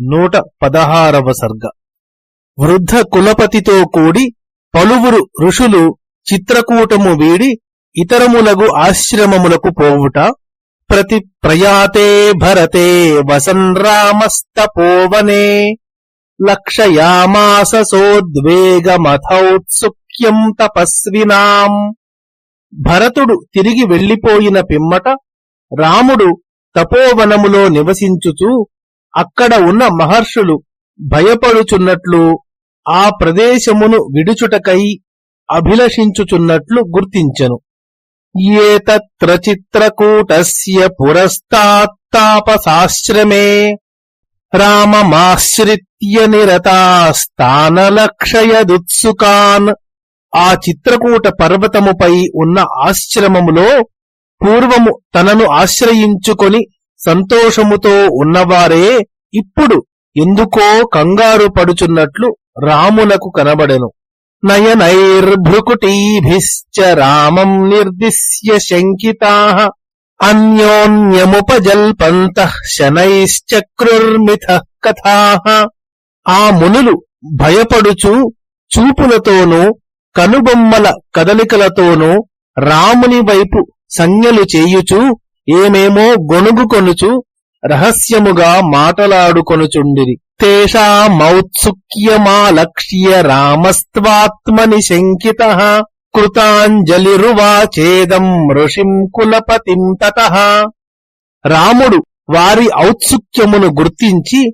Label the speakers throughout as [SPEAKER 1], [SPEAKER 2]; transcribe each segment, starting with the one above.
[SPEAKER 1] నూట పదహారవ సర్గ. వృద్ధ కులపతితో కూడి పలువురు ఋషులు చిత్రకూటము వీడి ఇతరములగు ఆశ్రమములకు పోవుట ప్రతి ప్రయాతే భరతే వసన్ రామస్తపోవనే లక్షయామాస సోద్వేగమథౌత్సుక్యం తపస్వినాం. భరతుడు తిరిగి వెళ్ళిపోయిన పిమ్మట రాముడు తపోవనములో నివసించుచూ అక్కడ ఉన్న మహర్షులు భయపడుచున్నట్లు ఆ ప్రదేశమును విడుచుటకై అభిలషించుచున్నట్లు గుర్తించెను. ఏతత్ర చిత్రకూటస్య పురస్తాత్తాపసాశ్రమే రామమాశ్రిత్య నిరతాస్థానలక్షయదుత్సుకాన్. ఆ చిత్రకూట పర్వతముపై ఉన్న ఆశ్రమములో పూర్వము తనను ఆశ్రయించుకొని సంతోషముతో ఉన్నవారే ఇప్పుడు ఎందుకో కంగారు పడుచున్నట్లు రామునకు కనబడెను. నయనైర్భృకుటీభిశ్చ రామం నిర్దిశ్య శంకితా అన్యోన్యముపజల్పంత శనైశ్చక్రుర్మిథ కథా ఆ మునులు భయపడుచు చూపులతోనూ కనుబొమ్మల కదలికలతోనూ రాముని వైపు సంజ్ఞలు చేయుచు ఏమేమో గొనుగుకొనుచు రహస్యముగా మాటలాడుకొనుచుండిరి. తేషామౌత్సుక్యమాలక్ష్య రామస్వాత్మని శంకిత కృతాంజలిరువాచేదం ఋషిం కులపతిం తత. రాముడు వారి ఔత్సుక్యమును గుర్తించి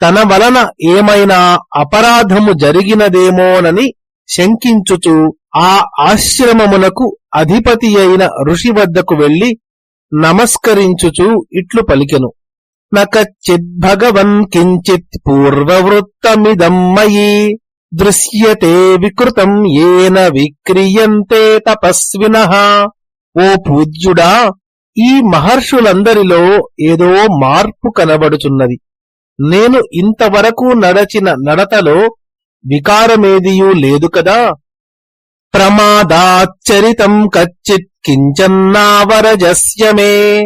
[SPEAKER 1] తన వలన ఏమైనా అపరాధము జరిగినదేమోనని శంకించుచు ఆ ఆశ్రమమునకు అధిపతి అయిన ఋషి వద్దకు వెళ్ళి నమస్కరించుచు ఇట్లు పలికెను. నకచ్చిద్భగవన్ కించిత్ పూర్వవృత్తమిదం మయి దృశ్యతే వికృతం ఏన విక్రియంతే తపస్విన. ఓ పూజ్యుడా ఈ మహర్షులందరిలో ఏదో మార్పు కనబడుచున్నది. నేను ఇంతవరకు నడచిన నడతలో వికారమేదియూ లేదు కదా? ప్రమాదాచ్చరితం కచ్చిత్ కించన్నావరజస్య మే.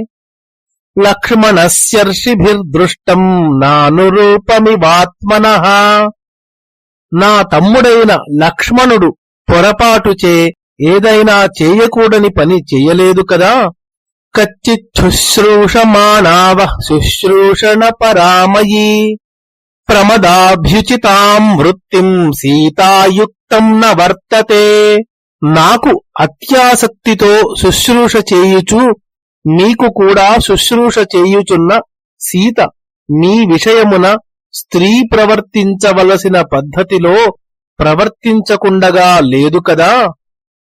[SPEAKER 1] లక్ష్మణస్యర్షిభిర్దృష్టం నానురూపమివాత్మన. నా తమ్ముడైన లక్ష్మణుడు పొరపాటుచే ఏదైనా చేయకూడని పని చెయ్యలేదు కదా. కచ్చిచ్చుశ్రూషమాణావ శుశ్రూషణ పరామయీ. ప్రమదాభ్యుచితాం వృత్తిం సీతాయుక్తం న వర్తతే. నాకు అత్యాసక్తితో శుశ్రూష చేయుచు మీకు కూడా శుశ్రూష చేయుచున్న సీత మీ విషయమున స్త్రీ ప్రవర్తించవలసిన పద్ధతిలో ప్రవర్తించకుండగా లేదు కదా?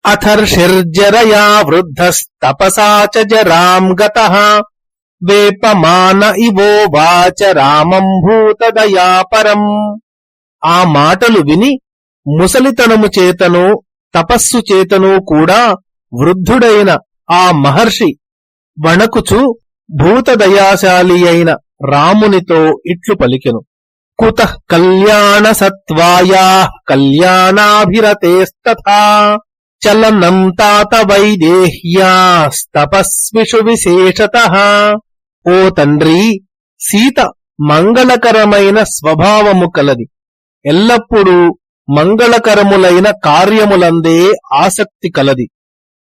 [SPEAKER 1] అథర్షిర్జరయా వృద్ధస్తపసా చ జరాం గత. వేపమాన ఇవో వాచ రామం భూతదయాపరం ఆ మాటలు విని ముసలితనము చేతను తపస్సు చేతను కూడా వృద్ధుడైన ఆ మహర్షి వణకుచు భూతదయాశాలి అయిన రామునితో ఇట్లు పలికెను. కుత కళ్యాణ సత్వాయా కళ్యాణాభిరతేస్తథా చలనం తాత వైదేహ్యాస్తపస్విషు విశేషత. ఓ తండ్రి సీత మంగళకరమైన స్వభావము కలది. ఎల్లప్పుడూ మంగళకరములైన కార్యములందే ఆసక్తి కలది.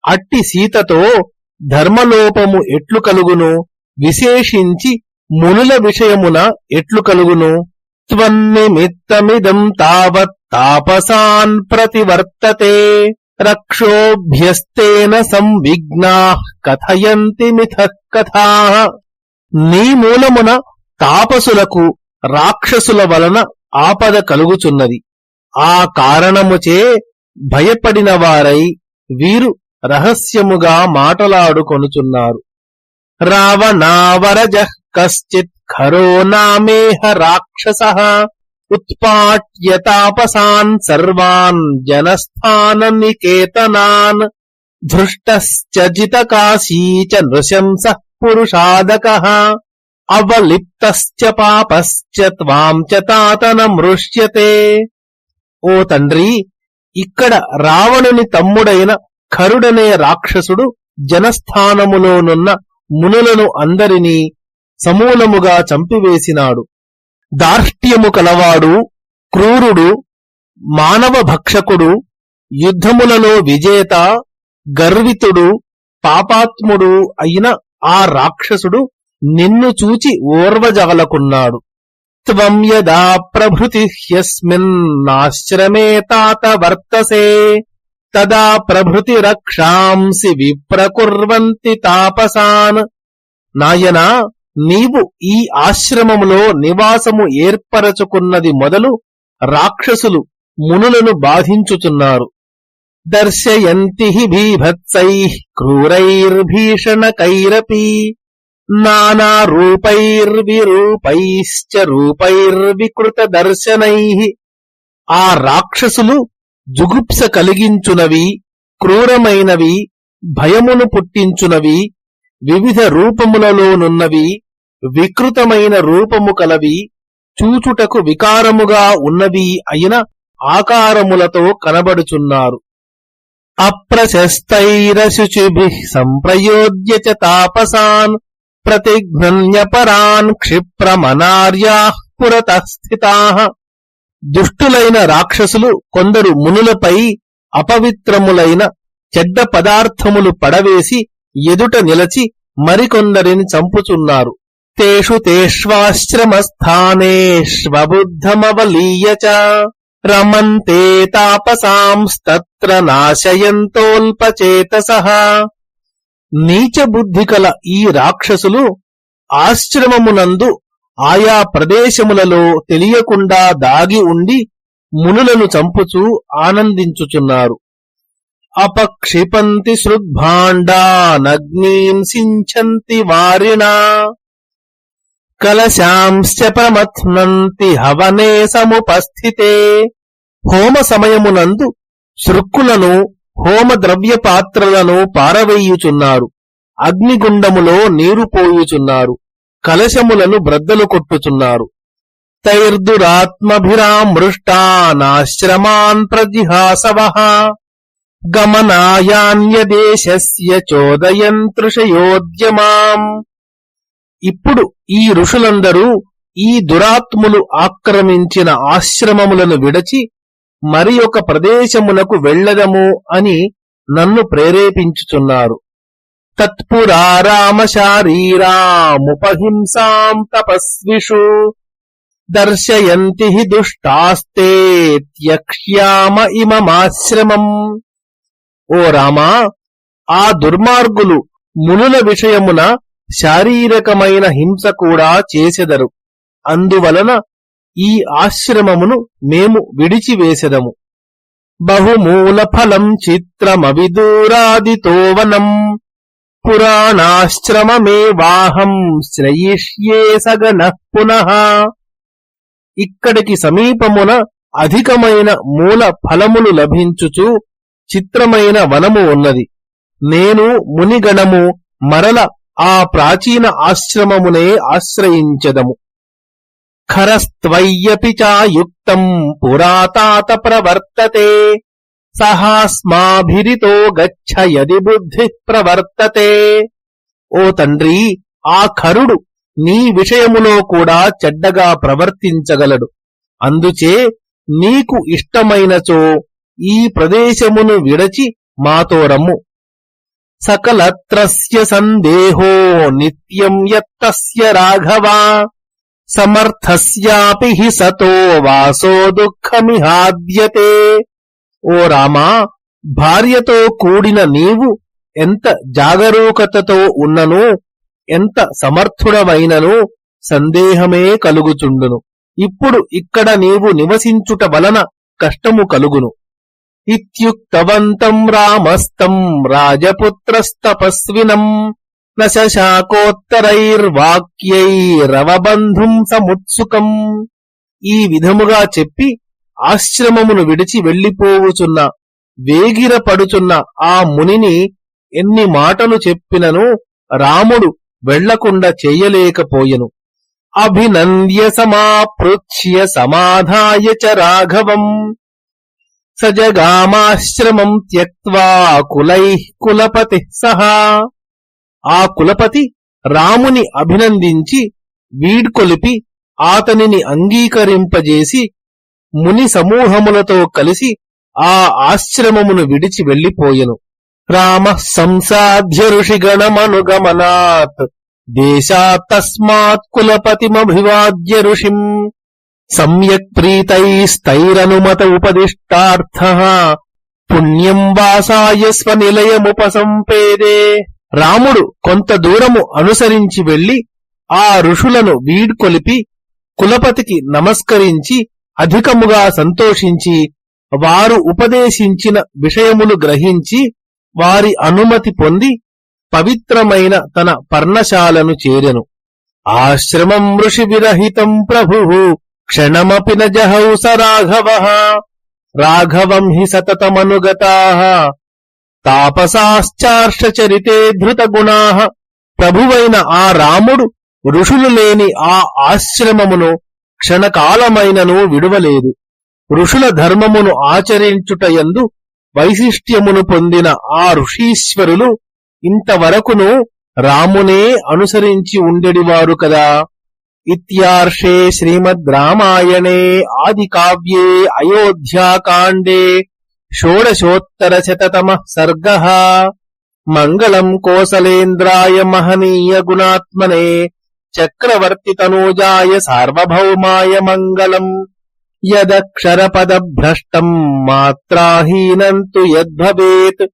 [SPEAKER 1] అట్టి సీతతో ధర్మలోపము ఎట్లు కలుగును? విశేషించి మునుల విషయమున ఎట్లు కలుగును? త్వన్నిమిత్తమిదం తావత్ తాపసాన్ ప్రతివర్తతే. రక్షోభ్యస్తేన సంవిఘ్నా కథయంతి మిథ కథా. నీ మూలమున తాపసులకు రాక్షసుల వలన ఆపద కలుగుచున్నది. ఆ కారణముచే భయపడిన వారై వీరు రహస్యముగా మాటలాడుకొనుచున్నారు. రావణావరజ కశ్చిత్ ఖరో నామేహ రాక్షస ఉత్పాట్య తాపసాన్ సర్వాన్ జనస్థాన నికేతనాన్ ధృష్టశ్చ జితకాశీ చ నృశంస పురుషాదక అవలిప్తశ్చ పాపశ్చ త్వాం చ తాతన మృష్యతే ఓ తండ్రి ఇక్కడ రావణుని తమ్ముడైన ఖరుడనే రాక్షసుడు జనస్థానములోనున్న మునులను అందరినీ సమూలముగా చంపివేసినాడు. దార్ష్ట్యము కలవాడు క్రూరుడు మానవ భక్షకుడు యుద్ధములలో విజేత గర్వితుడు పాపాత్ముడు అయిన ఆ రాక్షసుడు నిన్ను చూచి ఓర్వజగలకున్నాడు. త్వం యదా ప్రభృతి హ్యస్మిన్నాశ్రమే తాత వర్తసే. తదా ప్రభృతి రక్షాంసి విప్రకుర్వంతి తాపసాన్. నాయనా నీవు ఈ ఆశ్రమములో నివాసము ఏర్పరచుకున్నది మొదలు రాక్షసులు మునులను బాధించుచున్నారు. దర్శయంతి హి భీభత్సై క్రూరైర్భీషణకైరపి నానారూపైర్విరూపైశ్చ రూపైర్వికృత దర్శనై ఆ రాక్షసులు జుగుప్స కలిగించునవి క్రూరమైనవి భయమును పుట్టించునవి వివిధ రూపములలోనున్నవి వికృతమైన రూపము కలవి చూచుటకు వికారముగా ఉన్నవి అయిన ఆకారములతో కనబడుచున్నారు. అప్రశస్తైరశుచిభి సంప్రయోజ్య తాపసాన్ ప్రతిఘ్నన్యపరాన్ క్షిప్రమనార్యా పురత స్థితా దుష్టులైన రాక్షసులు కొందరు మునులపై అపవిత్రములైన చెడ్డ పదార్థములు పడవేసి ఎదుట నిలచి మరికొందరిని చంపుచున్నారు. తేషు తేష్వాశ్రమస్థానేష్వబుద్ధమవలీయ చ రమంతే తాపసాంస్తత్ర నాశయంతోల్పచేతస. నీచబుద్ధి కల ఈ రాక్షసులు ఆశ్రమమునందు ఆయా ప్రదేశములలో తెలియకుండా దాగి ఉండి మునులను చంపుచూ ఆనందించుచున్నారు. అపక్షిపంతి శృద్భాండానగ్నీం సించంతి వారిణా కలశాంశ్చ ప్రమథ్నంతి హవనే సముపస్థితే. హోమ సమయమునందు శృక్కులను హోమ ద్రవ్య పాత్రలను పారవేయుచున్నారు. అగ్నిగుండములో నీరు పోయుచున్నారు. కలశములను బ్రద్దలు కొట్టుచున్నారు. తైర్దురాత్మభిరామృష్టానాశ్రమాన్ ప్రజిహాసవ. గమనాయాన్యదేశస్య చోదయంతృషయోద్యమాం. ఇప్పుడు ఈ ఋషులందరూ ఈ దురాత్ములు ఆక్రమించిన ఆశ్రమములను విడచి మరి ఒక ప్రదేశమునకు వెళ్ళదము అని నన్ను ప్రేరేపించుచున్నారు. తత్పురా రామశారీరాముపహింసాం తపస్విషు దర్శయంతి హి దుష్టాస్తే త్యక్ష్యామ ఇమమాశ్రమం. ఓ రామా ఆ దుర్మార్గులు మునుల విషయమున శారీరకమైన హింస కూడా చేసెదరు. అందువలన ఈ ఆశ్రమమును మేము విడిచివేసెదము. బహుమూల ఫలం చిత్రమవిదూరాదితోవనం పురాణాశ్రమమే వాహం శ్రయిష్యే సగన పునః. ఇక్కడికి సమీపమున అధికమైన మూల ఫలములు లభించుచు చిత్రమైన వనము ఉన్నది. నేను మునిగణము మరల ఆ ప్రాచీన ఆశ్రమమునే ఆశ్రయించదము. ఖరస్త్వయ్యపి చాయుక్తం పురాతాత ప్రవర్తతే సహాస్మాభిరితో గచ్చ యది బుద్ధి ప్రవర్తతే. ఓ తండ్రి ఆ ఖరుడు నీ విషయములో కూడా చెడ్డగా ప్రవర్తించగలడు. అందుచే నీకు ఇష్టమైనచో ఈ ప్రదేశమును విడచి మాతో రమ్ము. సకలత్రస్య సందేహో నిత్యం యత్తస్య రాఘవా సమర్థస్యాపి హి సతో వాసో దుఃఖమిహాద్యతే ఓ రామా భార్యతో కూడిన నీవు ఎంత జాగరూకతతో ఉన్నను ఎంత సమర్థుడవైనను సందేహమే కలుగుచుండును. ఇప్పుడు ఇక్కడ నీవు నివసించుట వలన కష్టము కలుగును. ఇత్యుక్తవంతం రామస్తం రాజపుత్రస్తపస్వినం నశాకోత్తరైర్వాక్యైరవబంధుం సముత్సుకం ఈ విధముగా చెప్పి ఆశ్రమమును విడిచి వెళ్ళిపోవుచున్న వేగిరపడుచున్న ఆ మునిని ఎన్ని మాటలు చెప్పినను రాముడు వెళ్ళకుండా చెయ్యలేకపోయెను అభినంద్య సమాపృచ్య సమాధాయ చ రాఘవం। సజగామాశ్రమం త్యక్వా కులై కులపతి సహా. ఆ కులపతి రాముని అభినందించి వీడ్కొలిపి ఆతనిని అంగీకరింపజేసి ముని సమూహములతో కలిసి ఆ ఆశ్రమమును విడిచి వెళ్ళిపోయెను రామ సంసాధ్య ఋషిగణమనుగమనాత్ దేశాత్ తస్మాత్ కులపతిమభివాద్య ఋషిం. సమ్యక్ ప్రీతైస్తైరనుమత ఉపదిష్టార్థ పుణ్యం వాసాయ స్వనిలయముపసంపేదే రాముడు కొంత దూరము అనుసరించి వెళ్ళి ఆ ఋషులను వీడ్కొలిపి కులపతికి నమస్కరించి అధికముగా సంతోషించి వారు ఉపదేశించిన విషయములు గ్రహించి వారి అనుమతి పొంది పవిత్రమైన తన పర్ణశాలను చేరెను. ఆశ్రమం ఋషి విరహితం ప్రభు। క్షణమపి నహౌ స రాఘవ. రాఘవం హి సతతమనుగతా. తాపసాశ్చార్షచరితే ధృతగుణా. ప్రభువైన ఆ రాముడు ఋషులు లేని ఆ ఆశ్రమమును క్షణకాలమైనను విడువలేదు. ఋషుల ధర్మమును ఆచరించుటయందు వైశిష్ట్యమును పొందిన ఆ ఋషీశ్వరులు ఇంతవరకును రామునే అనుసరించి ఉండెడివారు కదా. ఇర్షే శ్రీమద్ రామాయణే ఆది కావ్యే అయోధ్యాకాండే షోడశోత్తర శతమ సర్గ మంగళం కోసలేంద్రాయ మహనీయ గుణాత్మనే చక్రవర్తి తనూజాయ సార్వభౌమాయ మంగళం యదక్షరపదభ్రష్టం మాత్రాహీనం తు యద్భవేత్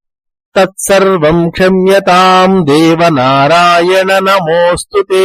[SPEAKER 1] తత్సర్వం క్షమ్యతాం దేవనారాయణ నమోస్తు తే